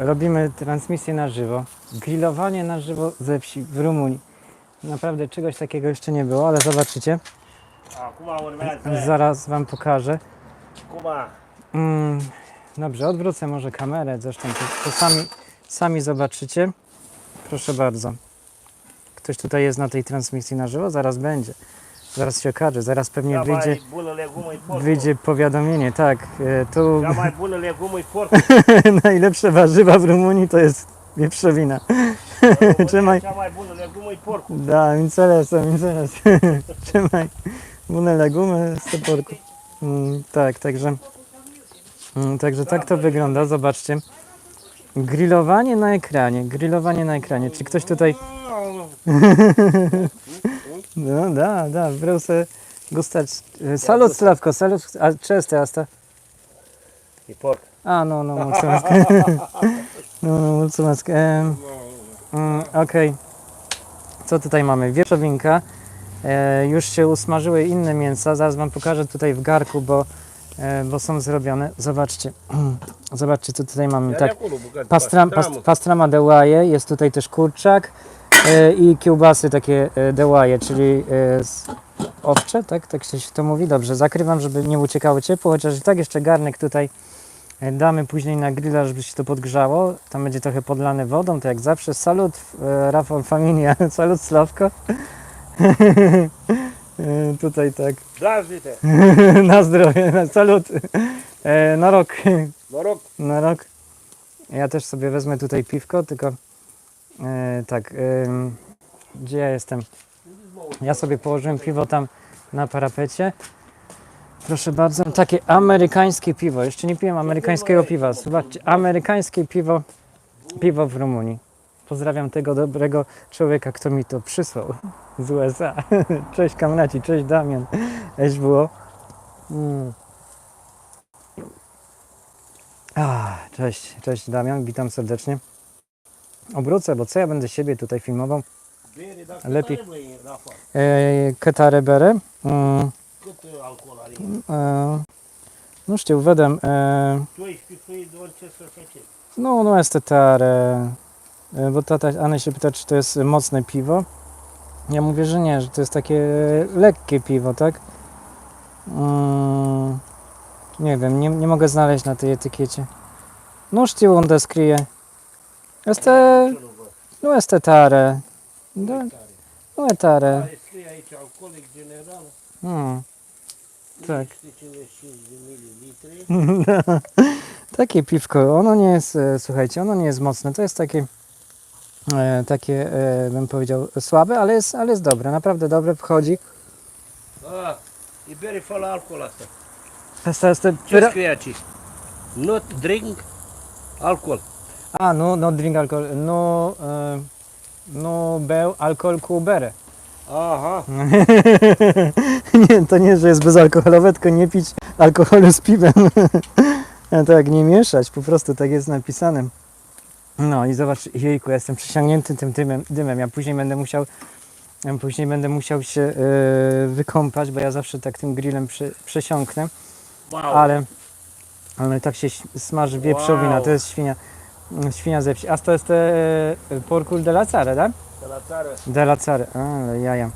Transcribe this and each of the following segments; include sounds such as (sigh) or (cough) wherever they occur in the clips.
robimy transmisję na żywo. Grillowanie na żywo ze wsi w Rumunii. Naprawdę czegoś takiego jeszcze nie było, ale zobaczycie. Zaraz Wam pokażę. Mm, dobrze, odwrócę może kamerę, zresztą to, to sami, sami zobaczycie. Proszę bardzo. Ktoś tutaj jest na tej transmisji na żywo? Zaraz będzie. Zaraz się okaże, zaraz pewnie wyjdzie, bună legumă wyjdzie powiadomienie. Tak, e, tu bună legumă (laughs) najlepsze warzywa w Rumunii to jest wieprzowina. Trzymaj. Cea mai bună legumă. Da, înțeles, am înțeles. Ce mai bune legumy z toporku. Mm, tak, także, mm, także tak to wygląda, zobaczcie. Grillowanie na ekranie, grillowanie na ekranie. Czy ktoś tutaj... (laughs) No, da, da, vreau să gustați. Salut, Slavko, salut. A, ce este asta? E porc. A, no, no, (laughs) mulțumesc. (laughs) no, no, mulțumesc. Em, mm, Okej. Co tutaj mamy? Wieprzowinka. E, już się usmażyły inne mięsa. Zaraz Wam pokażę tutaj w garku, bo, e, bo są zrobione. Zobaczcie. (clears throat) Zobaczcie, co tutaj mamy. Tak, pastram, past, pastrama de łaje. Jest tutaj też kurczak e, i kiełbasy takie e, de łaje, czyli e, z owcze, tak? Tak się to mówi? Dobrze, zakrywam, żeby nie uciekało ciepło, chociaż i tak jeszcze garnek tutaj e, damy później na grilla, żeby się to podgrzało. Tam będzie trochę podlane wodą, to jak zawsze. Salut, e, Rafał Familia, (laughs) salut Sławko. (laughs) E, tutaj tak, Zdravite. (laughs) na zdrowie, salut, E, na rok. Noroc. Na rok. Ja też sobie wezmę tutaj piwko, tylko e, tak, em, gdzie ja jestem? Ja sobie położyłem piwo tam na parapecie. Proszę bardzo, takie amerykańskie piwo. Jeszcze nie piłem amerykańskiego piwa. Zobaczcie, amerykańskie piwo, piwo w Rumunii. Pozdrawiam tego dobrego człowieka, kto mi to przysłał z USA. (laughs) Cześć kamraci, cześć Damian. Cześć było. Mm. A, cześć, cześć Damian, witam serdecznie. Obrócę, bo co ja będę siebie tutaj filmował? Lepiej. tare, băi, Rafa. Ketare bere. Cât alcool are? e, nu știu, vedem. 12 fui, doar ce să faci. no, nu este tare. E, bo tata Ania się pyta, czy to jest mocne piwo. Ja mówię, że nie, że to jest takie lekkie piwo, tak? Mm, nie wiem, nie, nie mogę znaleźć na tej etykiecie. Știu unde scrie. Este, nu este tare. Da, nu e tare. Are scrie aici alcoolic general. Hmm. Tak. 155 de mililitri. (laughs) Takie piwko, ono nie jest, e, słuchajcie, ono nie jest mocne, to jest takie, e, takie e, bym powiedział, słabe, ale jest, ale jest dobre, naprawdę dobre, wchodzi. Ah, e bere fără alcool asta. Asta este, Ce scrie aici? Not drink alcool. A, no drink alcohol, nu, e, nu beł alkohol ku bere. Aha. (laughs) nie, to nie, że jest bezalkoholowe, tylko nie pić alkoholu z piwem. (laughs) Tak, nie mieszać, po prostu tak jest napisane. No i zobacz, jejku, ja jestem przesiągnięty tym dymem, dymem. Ja później będę musiał, ja później będę musiał się e, wykąpać, bo ja zawsze tak tym grillem przy, przesiąknę, Wow. ale, ale tak się smaży wieprzowina, Wow. to jest świnia, świnia ze wsi. A to jest e, porcul de la țară, tak? De la țară. De la țară, ale jaja.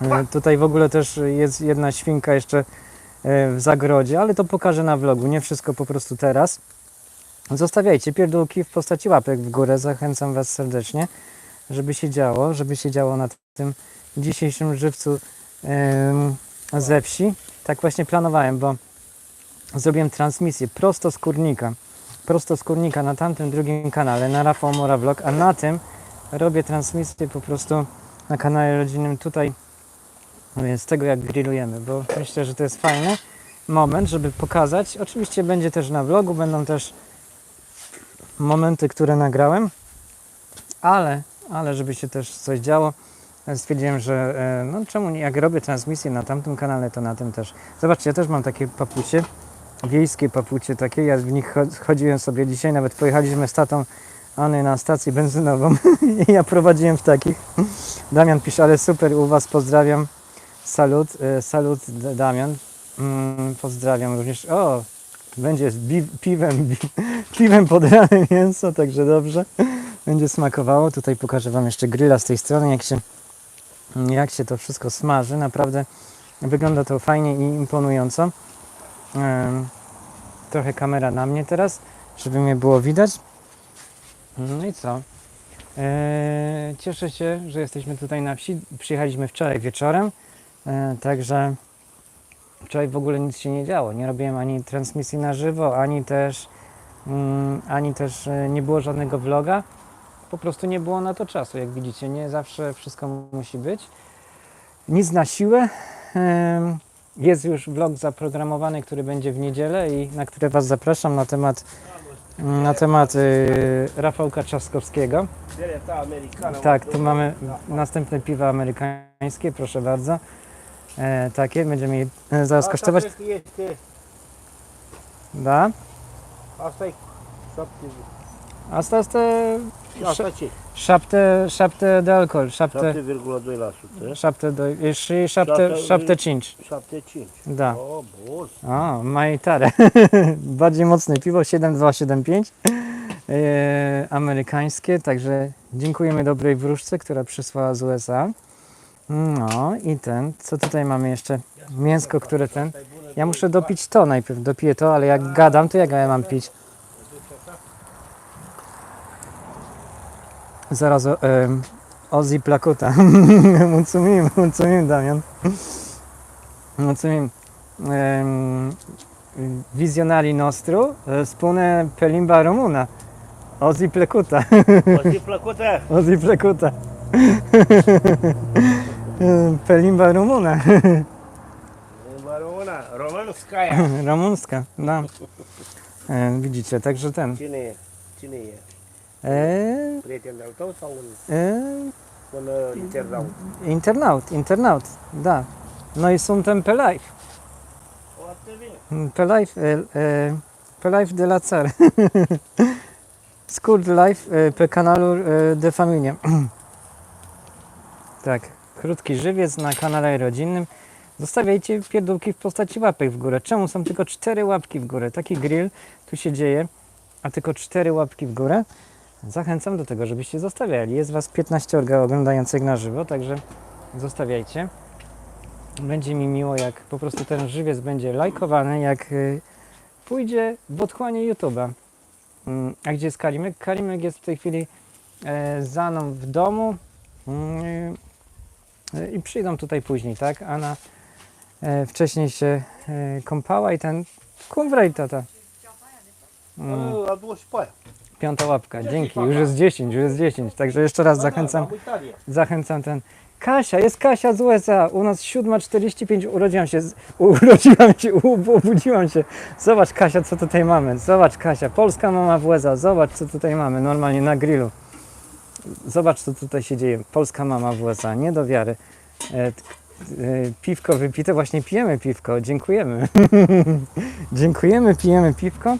E, Tutaj w ogóle też jest jedna świnka jeszcze e, w zagrodzie, ale to pokażę na vlogu, nie wszystko po prostu teraz. Zostawiajcie pierdółki w postaci łapek w górę, zachęcam Was serdecznie, żeby się działo, żeby się działo na tym dzisiejszym żywcu ze wsi. Tak właśnie planowałem, bo zrobiłem transmisję prosto z kurnika, prosto z kurnika na tamtym drugim kanale, na Rafał Mora Vlog, a na tym robię transmisję po prostu na kanale rodzinnym tutaj z tego jak grillujemy, bo myślę, że to jest fajny moment, żeby pokazać. Oczywiście będzie też na vlogu, będą też momenty, które nagrałem, ale, ale żeby się też coś działo, stwierdziłem, że e, no czemu nie, jak robię transmisję na tamtym kanale, to na tym też. Zobaczcie, ja też mam takie papucie, wiejskie papucie takie, ja w nich cho- chodziłem sobie dzisiaj, nawet pojechaliśmy z tatą Any na stację benzynową i (laughs) ja prowadziłem w takich. Damian pisze, ale super u Was, pozdrawiam. Salut, e, salut Damian. Mm, pozdrawiam również. O, Będzie z piwem, (laughs) piwem podrane (laughs) mięso, także dobrze. Będzie smakowało. Tutaj pokażę Wam jeszcze grilla z tej strony, jak się, jak się to wszystko smaży. Naprawdę wygląda to fajnie i imponująco. Trochę kamera na mnie teraz, żeby mnie było widać. No i co? Cieszę się, że jesteśmy tutaj na wsi. Przyjechaliśmy wczoraj wieczorem, e, także wczoraj w ogóle nic się nie działo. Nie robiłem ani transmisji na żywo, ani też, mm, ani też e, nie było żadnego vloga. Po prostu nie było na to czasu, jak widzicie. Nie zawsze wszystko musi być. Nic na siłę. Jest już vlog zaprogramowany, który będzie w niedzielę i na który Was zapraszam na temat, na temat y, Rafałka Trzaskowskiego. Tak, tu mamy następne piwa amerykańskie, proszę bardzo. E, takie, będziemy je e, zaraz kosztować. Este, Da. asta 7, Asta este asta ce? șapte, șapte de alcool, șapte, 7,2%. șapte, doi, e și șapte, Șapte- șapte cinci. 7,5. Da. O, bun. A, mai tare. (laughs) Bardziej mocne piwo, 7275. E, amerykańskie, także dziękujemy dobrej wróżce, która przysłała z USA. No i ten, co tutaj mamy jeszcze? Mięsko, które ten. Ja muszę dopić to najpierw, dopiję to, ale jak gadam, to jak ja mam pić? Zaraz o, em, Ozzy Plakuta. (laughs) Mulțumim, mulțumim, Damian. Mulțumim. Em, Wizjonari nostru e, spune pe limba română. O zi plăcută. Ozzy Plecuta. pe limba română. Limba română. Românskaya. Ramunska, da. E, Widzicie, także ten. Cine e? Cine e? Prieten sau un, un internaut? internaut, internaut, da. Noi suntem pe live. Foarte bine. Pe live, e, e, pe live de la țară. (laughs) Scurt live e, pe kanału e, de familie. (clears throat) tak, krótki żywiec na kanale rodzinnym. Zostawiajcie pierdółki w postaci łapek w górę. Czemu są tylko cztery łapki w górę? Taki grill tu się dzieje, a tylko cztery łapki w górę. Zachęcam do tego, żebyście zostawiali. Jest Was 15 oglądających na żywo, także zostawiajcie. Będzie mi miło, jak po prostu ten żywiec będzie lajkowany, jak y, pójdzie w otchłanie YouTube'a. Mm, A gdzie jest Karimek? Karimek jest w tej chwili e, za mną w domu mm, y, i przyjdą tutaj później, tak? Anna e, wcześniej się e, kąpała i ten kumwrej tata. Mm, Piąta łapka, dzięki, już jest 10, już jest 10, także jeszcze raz zachęcam. Zachęcam ten. Kasia, jest Kasia z USA. U nas 7.45 urodziłam się. (laughs) Urodziłam się, obudziłam się. Zobacz Kasia, co tutaj mamy. Zobacz Kasia, polska mama w USA. Zobacz, co tutaj mamy normalnie na grillu. Zobacz, co tutaj się dzieje. Polska mama w USA. Nie do wiary. E, e, piwko wypite. Właśnie pijemy piwko. Dziękujemy. (laughs) Dziękujemy, pijemy piwko.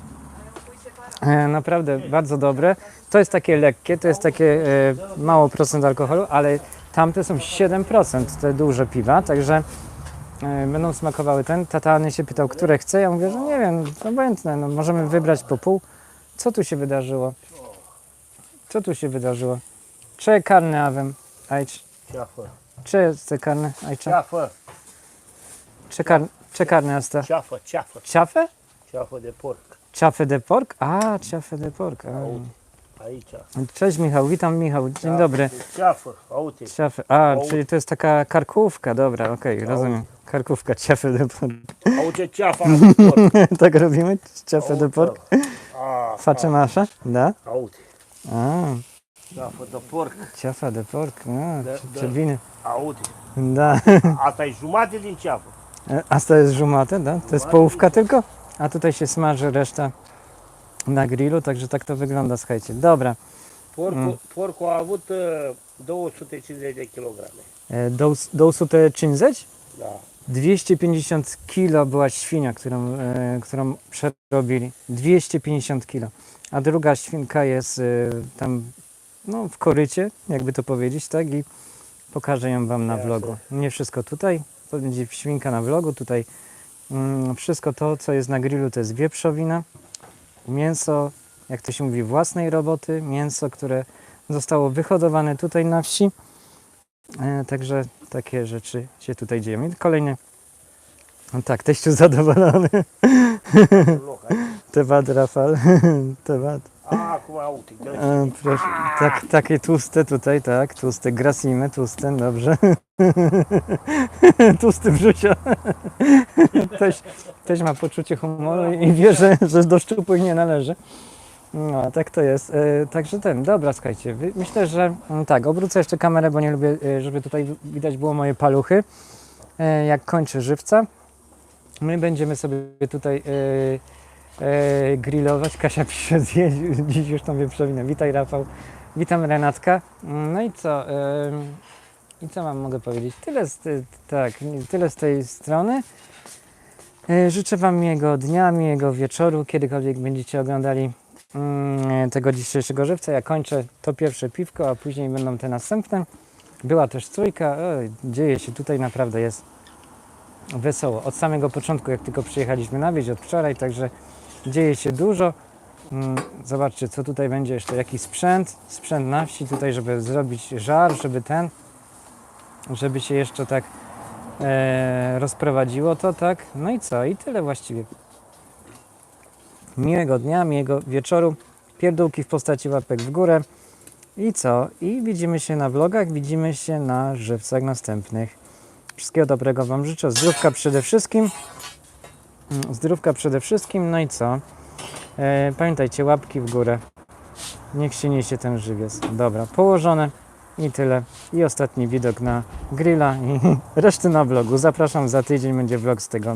E, naprawdę bardzo dobre. To jest takie lekkie, to jest takie e, mało procent alkoholu, ale tamte są 7%, te duże piwa, także e, będą smakowały ten. Tata Anny się pytał, które chce. Ja mówię, że nie wiem, obojętne, no, możemy wybrać po pół. Co tu się wydarzyło? Co tu się wydarzyło? Ceafă. Ce este carne aici? Ceafă. Ce, car- ce carne asta? Ceafă? Ceafă de porc. Ciafę de pork? A, ciafę de pork. A. Aici. Cześć Michał, witam Michał, dzień dobry. Ciafy. A, O. czyli to jest taka karkówka, dobra, okej, rozumiem. Karkówka, ciafy de pork. De porc. (laughs) tak robimy? Ciafy de pork? A, Facem asza? Da? Uite. A, de porc. ciafa de pork, a, Da, ce- da. bine. Uite. Da. Asta e jumate din ceafă. A to jest żumate, da? To jest połówka tylko? A tutaj się smaży reszta na grillu, także tak to wygląda, słuchajcie. Dobra, Porcul, porcul a avut uh, 250 de kilograme. e, 250? Da. 250 kilo była świnia, którą, e, którą przerobili. 250 kilo. A druga świnka jest e, tam no, w korycie, jakby to powiedzieć, tak? I pokażę ją Wam na Jasne. vlogu. Nie wszystko tutaj, to będzie świnka na vlogu, tutaj Mm, Wszystko to, co jest na grillu, to jest wieprzowina, mięso, jak to się mówi, własnej roboty, mięso, które zostało wyhodowane tutaj na wsi. E, Także takie rzeczy się tutaj dzieją. I kolejny. No tak, teściu zadowolony. Loc. (laughs) Temat, Rafał. (laughs) Temat. A, proszę. Tak, takie tłuste tutaj, tak. Tłuste, grasimy, tłuste, dobrze. (laughs) Tłusty wrzucia. (laughs) Teś, teś ma poczucie humoru i wie, że, że do szczupłych nie należy. No, tak to jest. E, także ten, dobra, słuchajcie, myślę, że mm, tak, obrócę jeszcze kamerę, bo nie lubię, e, żeby tutaj widać było moje paluchy. E, jak kończę żywca, my będziemy sobie tutaj e, grillować. Kasia pisze, (laughs) zjeść dziś już tą wieprzowinę. Witaj Rafał, witam Renatka. Mm, No i co? I co mam mogę powiedzieć? Tyle z, tak, tyle z tej strony. E, Życzę Wam miłego dnia, miłego wieczoru, kiedykolwiek będziecie oglądali mm, tego dzisiejszego żywca. Ja kończę to pierwsze piwko, a później będą te następne. Była też trójka, Oj, dzieje się tutaj naprawdę jest wesoło. Od samego początku, jak tylko przyjechaliśmy na wieś, od wczoraj, także dzieje się dużo. Mm, Zobaczcie, co tutaj będzie jeszcze, jakiś sprzęt, sprzęt na wsi tutaj, żeby zrobić żar, żeby ten, żeby się jeszcze tak e, rozprowadziło to, tak. No i co? I tyle właściwie. Miłego dnia, miłego wieczoru. Pierdółki w postaci łapek w górę. I co? I widzimy się na vlogach, widzimy się na żywcach następnych. Wszystkiego dobrego Wam życzę. Zdrówka przede wszystkim. Zdrówka przede wszystkim. No i co? E, pamiętajcie, łapki w górę. Niech się niesie ten żywiec. Dobra, położone i tyle. I ostatni widok na grilla i (laughs) reszty na vlogu. Zapraszam za tydzień, będzie vlog z tego